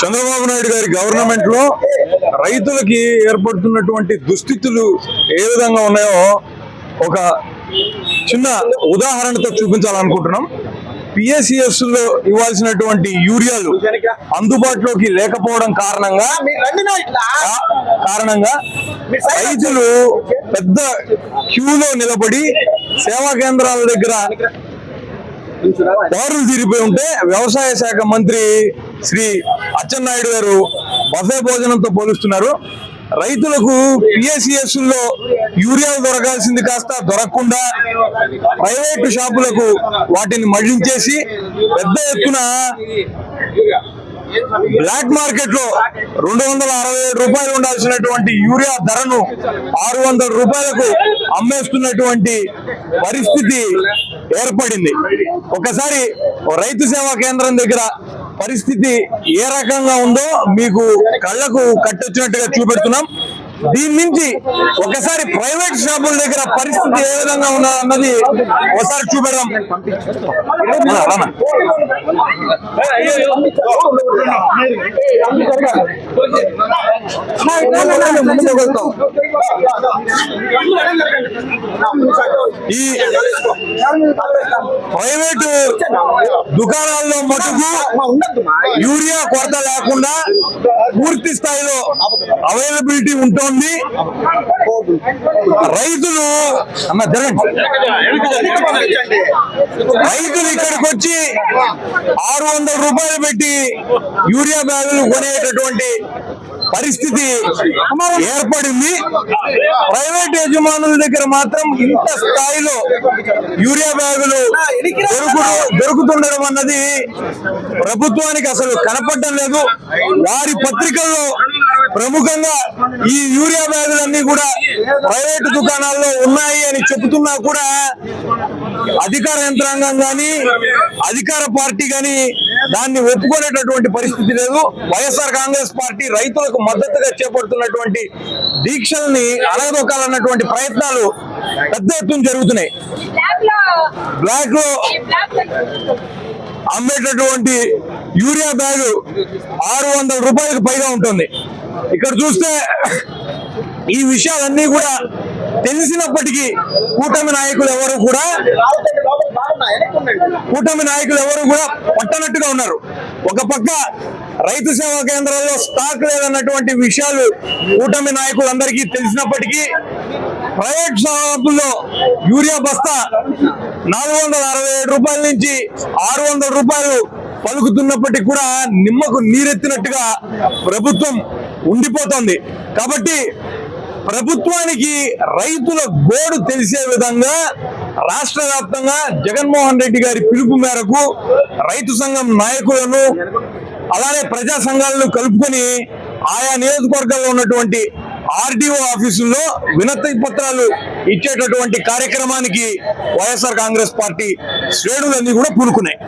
చంద్రబాబు నాయుడు గారి గవర్నమెంట్లో రైతులకి ఏర్పడుతున్నటువంటి దుస్థితులు ఏ విధంగా ఉన్నాయో ఒక చిన్న ఉదాహరణతో చూపించాలనుకుంటున్నాం. పిఎస్సిఎస్లో ఇవ్వాల్సినటువంటి యూరియాలు అందుబాటులోకి లేకపోవడం కారణంగా కారణంగా రైతులు పెద్ద క్యూలో నిలబడి సేవా కేంద్రాల దగ్గర దారులు తీరిపోయి ఉంటే వ్యవసాయ శాఖ మంత్రి శ్రీ అచ్చెన్నాయుడు గారు బఫే భోజనంతో పోలుస్తున్నారు. రైతులకు పిఎస్సిఎస్లో యూరియాలు దొరకాల్సింది కాస్త దొరకకుండా ప్రైవేటు షాపులకు వాటిని మళ్ళించేసి పెద్ద ఎత్తున బ్లాక్ మార్కెట్లో రెండు వందల అరవై ఏడు రూపాయలు ఉండాల్సినటువంటి యూరియా ధరను ఆరు వందల రూపాయలకు అమ్మేస్తున్నటువంటి పరిస్థితి ఏర్పడింది. ఒకసారి రైతు సేవా కేంద్రం దగ్గర పరిస్థితి ఏ రకంగా ఉందో మీకు కళ్ళకు కట్టొచ్చినట్టుగా చూపెడుతున్నాం. దీని నుంచి ఒకసారి ప్రైవేట్ షాపుల దగ్గర పరిస్థితి ఏ విధంగా ఉన్నది అన్నది ఒకసారి చూపెడదాం. ఈ ప్రైవేటు దుకాణాల్లో మటుకు యూరియా కొరత లేకుండా పూర్తి స్థాయిలో అవైలబిలిటీ ఉంటుంది. రైతులు జరగండి. రైతులు ఇక్కడికి వచ్చి ఆరు వందల రూపాయలు పెట్టి యూరియా బ్యాగులు కొనేటటువంటి పరిస్థితి ఏర్పడింది. ప్రైవేట్ యజమానుల దగ్గర మాత్రం ఇంత స్థాయిలో యూరియా బ్యాగులు దొరుకుతుండడం అన్నది ప్రభుత్వానికి అసలు కనపడడం లేదు. వారి పత్రికల్లో ప్రముఖంగా ఈ యూరియా బ్యాగులన్నీ కూడా ప్రైవేటు దుకాణాల్లో ఉన్నాయి అని చెబుతున్నా కూడా అధికార యంత్రాంగం గాని అధికార పార్టీ గాని దాన్ని ఒప్పుకునేటటువంటి పరిస్థితి లేదు. వైఎస్ఆర్ కాంగ్రెస్ పార్టీ రైతులకు మద్దతుగా చేపడుతున్నటువంటి దీక్షల్ని అలగదొక్కాలన్నటువంటి ప్రయత్నాలు పెద్ద ఎత్తున జరుగుతున్నాయి. బ్లాక్లో అమ్మేటటువంటి యూరియా బ్యాగు ఆరు వందల రూపాయలకు పైగా ఉంటుంది. ఇక్కడ చూస్తే ఈ విషయాలన్నీ కూడా తెలిసినప్పటికీ కూటమి నాయకులు ఎవరు కూడా కూటమి నాయకులు ఎవరు కూడా పట్టనట్టుగా ఉన్నారు. ఒక పక్క రైతు సేవా కేంద్రాల్లో స్టాక్ లేదన్నటువంటి విషయాలు కూటమి నాయకులందరికీ తెలిసినప్పటికీ ప్రైవేట్ షాపుల్లో యూరియా బస్తా నాలుగు వందల అరవై ఏడు రూపాయల నుంచి ఆరు వందల రూపాయలు పలుకుతున్నప్పటికీ కూడా నిమ్మకు నీరెత్తినట్టుగా ప్రభుత్వం ఉండిపోతోంది. కాబట్టి ప్రభుత్వానికి రైతుల గోడు తెలిసే విధంగా రాష్ట్ర వ్యాప్తంగా జగన్మోహన్ రెడ్డి గారి పిలుపు మేరకు రైతు సంఘం నాయకులను అలానే ప్రజా సంఘాలను కలుపుకొని ఆయా నియోజకవర్గాల్లో ఉన్నటువంటి ఆర్డీఓ ఆఫీసుల్లో వినతి పత్రాలు ఇచ్చేటటువంటి కార్యక్రమానికి వైఎస్ఆర్ కాంగ్రెస్ పార్టీ శ్రేణులన్నీ కూడా పూనుకున్నాయి.